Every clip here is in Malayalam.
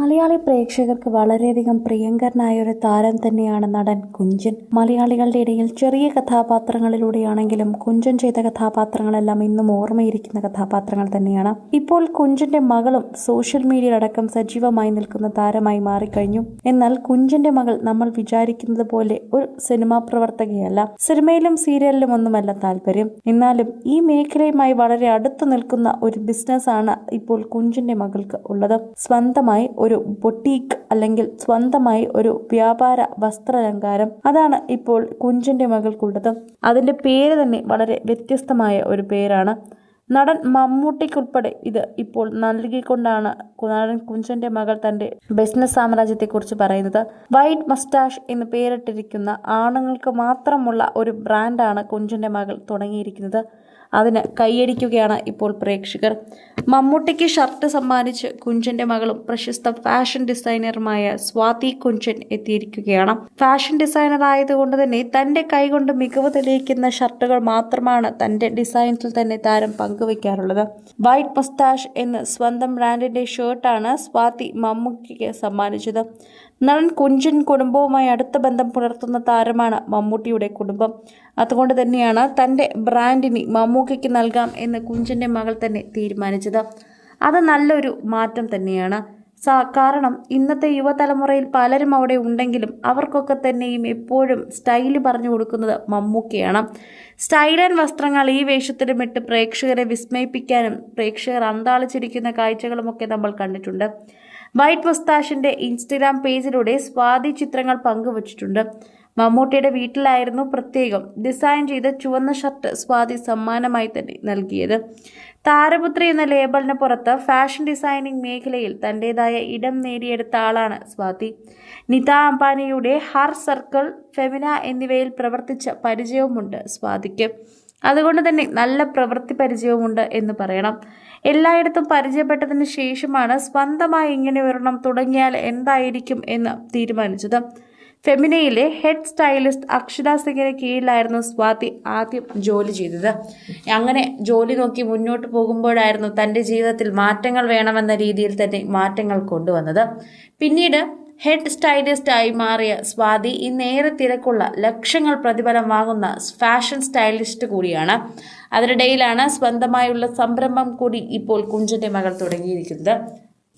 മലയാളി പ്രേക്ഷകർക്ക് വളരെയധികം പ്രിയങ്കരനായ ഒരു താരം തന്നെയാണ് നടൻ കുഞ്ചൻ. മലയാളികളുടെ ഇടയിൽ ചെറിയ കഥാപാത്രങ്ങളിലൂടെയാണെങ്കിലും കുഞ്ചൻ ചെയ്ത കഥാപാത്രങ്ങളെല്ലാം ഇന്നും ഓർമ്മയിരിക്കുന്ന കഥാപാത്രങ്ങൾ തന്നെയാണ്. ഇപ്പോൾ കുഞ്ചന്റെ മകളും സോഷ്യൽ മീഡിയയിലടക്കം സജീവമായി നിൽക്കുന്ന താരമായി മാറിക്കഴിഞ്ഞു. എന്നാൽ കുഞ്ചന്റെ മകൾ നമ്മൾ വിചാരിക്കുന്നത് പോലെ ഒരു സിനിമാ പ്രവർത്തകയല്ല. സിനിമയിലും സീരിയലിലും ഒന്നുമല്ല താല്പര്യം. എന്നാലും ഈ മേഖലയുമായി വളരെ അടുത്ത് നിൽക്കുന്ന ഒരു ബിസിനസ് ആണ് ഇപ്പോൾ കുഞ്ചന്റെ മകൾക്ക് ഉള്ളത്. സ്വന്തമായി ഒരു ബൊട്ടീക്ക് അല്ലെങ്കിൽ സ്വന്തമായി ഒരു വ്യാപാര വസ്ത്രാലങ്കാരം. അതാണ് ഇപ്പോൾ കുഞ്ചന്റെ മകൾക്കുള്ളത്. അതിന്റെ പേര് തന്നെ വളരെ വ്യത്യസ്തമായ ഒരു പേരാണ്. നടൻ മമ്മൂട്ടിക്കുൾപ്പെടെ ഇത് ഇപ്പോൾ നൽകിക്കൊണ്ടാണ് നടൻ കുഞ്ചന്റെ മകൾ തന്റെ ബിസിനസ് സാമ്രാജ്യത്തെക്കുറിച്ച് പറയുന്നത്. വൈറ്റ് മസ്റ്റാഷ് എന്ന് പേരിട്ടിരിക്കുന്ന ആണുങ്ങൾക്ക് മാത്രമുള്ള ഒരു ബ്രാൻഡാണ് കുഞ്ചന്റെ മകൾ തുടങ്ങിയിരിക്കുന്നത്. അതിന് കൈയടിക്കുകയാണ് ഇപ്പോൾ പ്രേക്ഷകർ. മമ്മൂട്ടിക്ക് ഷർട്ട് സമ്മാനിച്ച് കുഞ്ചന്റെ മകളും പ്രശസ്ത ഫാഷൻ ഡിസൈനറുമായ സ്വാതി കുഞ്ചൻ എത്തിയിരിക്കുകയാണ്. ഫാഷൻ ഡിസൈനർ ആയതുകൊണ്ട് തന്നെ തന്റെ കൈകൊണ്ട് മികവ് തെളിയിക്കുന്ന ഷർട്ടുകൾ മാത്രമാണ് തന്റെ ഡിസൈൻസിൽ തന്നെ താരം പങ്കുവയ്ക്കാറുള്ളത് വൈറ്റ് മസ്താഷ് എന്ന് സ്വന്തം ബ്രാൻഡിന്റെ ഷർട്ടാണ് സ്വാതി മമ്മൂട്ടിക്ക് സമ്മാനിച്ചത്. നടൻ കുഞ്ചൻ കുടുംബവുമായി അടുത്ത ബന്ധം പുലർത്തുന്ന താരമാണ് മമ്മൂട്ടിയുടെ കുടുംബം. അതുകൊണ്ട് തന്നെയാണ് തന്റെ ബ്രാൻഡിന് മമ്മൂക്കയ്ക്ക് നൽകാം എന്ന് കുഞ്ചന്റെ മകൾ തന്നെ തീരുമാനിച്ചത്. അത് നല്ലൊരു മാറ്റം തന്നെയാണ്. സാ കാരണം ഇന്നത്തെ യുവതലമുറയിൽ പലരും അവിടെ ഉണ്ടെങ്കിലും അവർക്കൊക്കെ തന്നെയും എപ്പോഴും സ്റ്റൈൽ പറഞ്ഞു കൊടുക്കുന്നത് മമ്മൂക്കയാണ്. സ്റ്റൈലൻ വസ്ത്രങ്ങൾ ഈ വേഷത്തിലുമിട്ട് പ്രേക്ഷകരെ വിസ്മയിപ്പിക്കാനും പ്രേക്ഷകർ അന്താളിച്ചിരിക്കുന്ന കാഴ്ചകളുമൊക്കെ നമ്മൾ കണ്ടിട്ടുണ്ട്. വൈറ്റ് മുസ്താഷിന്റെ ഇൻസ്റ്റഗ്രാം പേജിലൂടെ സ്വാതി ചിത്രങ്ങൾ പങ്കുവച്ചിട്ടുണ്ട്. മമ്മൂട്ടിയുടെ വീട്ടിലായിരുന്നു പ്രത്യേകം ഡിസൈൻ ചെയ്ത ചുവന്ന ഷർട്ട് സ്വാതി സമ്മാനമായി തന്നെ നൽകിയത്. താരപുത്രി എന്ന ലേബലിന് പുറത്ത് ഫാഷൻ ഡിസൈനിങ് മേഖലയിൽ തന്റെതായ ഇടം നേടിയെടുത്ത ആളാണ് സ്വാതി. നിത അംബാനിയുടെ ഹർ സർക്കിൾ ഫെമിന എന്നിവയിൽ പ്രവർത്തിച്ച പരിചയവുമുണ്ട് സ്വാതിക്ക്. അതുകൊണ്ട് തന്നെ നല്ല പ്രവൃത്തി പരിചയവുമുണ്ട് എന്ന് പറയണം. എല്ലായിടത്തും പരിചയപ്പെട്ടതിന് ശേഷമാണ് സ്വന്തമായി ഇങ്ങനെ ഒരെണ്ണം തുടങ്ങിയാൽ എന്തായിരിക്കും എന്ന് തീരുമാനിച്ചത്. ഫെമിനയിലെ ഹെഡ് സ്റ്റൈലിസ്റ്റ് അക്ഷിത സിംഗിന് കീഴിലായിരുന്നു സ്വാതി ആദ്യം ജോലി ചെയ്തത്. അങ്ങനെ ജോലി നോക്കി മുന്നോട്ട് പോകുമ്പോഴായിരുന്നു തന്റെ ജീവിതത്തിൽ മാറ്റങ്ങൾ വേണമെന്ന രീതിയിൽ തന്നെ മാറ്റങ്ങൾ കൊണ്ടുവന്നത്. പിന്നീട് ഹെഡ് സ്റ്റൈലിസ്റ്റായി മാറിയ സ്വാതി ഇന്നേറെ തിരക്കുള്ള ലക്ഷങ്ങൾ പ്രതിഫലം വാങ്ങുന്ന ഫാഷൻ സ്റ്റൈലിസ്റ്റ് കൂടിയാണ്. അതിനിടയിലാണ് സ്വന്തമായുള്ള സംരംഭം കൂടി ഇപ്പോൾ കുഞ്ചന്റെ മകൾ തുടങ്ങിയിരിക്കുന്നത്.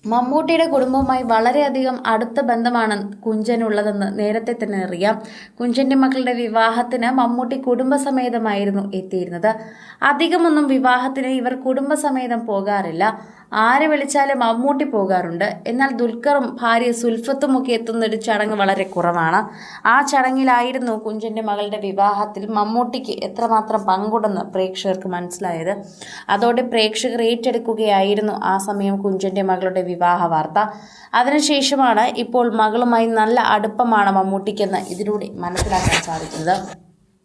മമ്മൂട്ടിയുടെ കുടുംബവുമായി വളരെയധികം അടുത്ത ബന്ധമാണ് കുഞ്ചനുള്ളതെന്ന് നേരത്തെ തന്നെ അറിയാം. കുഞ്ചന്റെ മക്കളുടെ വിവാഹത്തിന് മമ്മൂട്ടി കുടുംബസമേതമായിരുന്നു എത്തിയിരുന്നത്. അധികമൊന്നും വിവാഹത്തിന് ഇവർ കുടുംബസമേതം പോകാറില്ല. ആരെ വിളിച്ചാലും മമ്മൂട്ടി പോകാറുണ്ട്. എന്നാൽ ദുൽഖറും ഭാര്യ സുൽഫത്തും ഒക്കെ എത്തുന്ന ഒരു ചടങ്ങ് വളരെ കുറവാണ്. ആ ചടങ്ങിലായിരുന്നു കുഞ്ചന്റെ മകളുടെ വിവാഹത്തിൽ മമ്മൂട്ടിക്ക് എത്രമാത്രം പങ്കുണ്ടെന്ന് പ്രേക്ഷകർക്ക് മനസ്സിലായത്. അതോടെ പ്രേക്ഷകർ ഏറ്റെടുക്കുകയായിരുന്നു ആ സമയം കുഞ്ചന്റെ മകളുടെ വിവാഹ വാർത്ത. അതിനുശേഷമാണ് ഇപ്പോൾ മകളുമായി നല്ല അടുപ്പമാണ് മമ്മൂട്ടിക്കെന്ന് ഇതിലൂടെ മനസ്സിലാക്കാൻ സാധിക്കുന്നത്.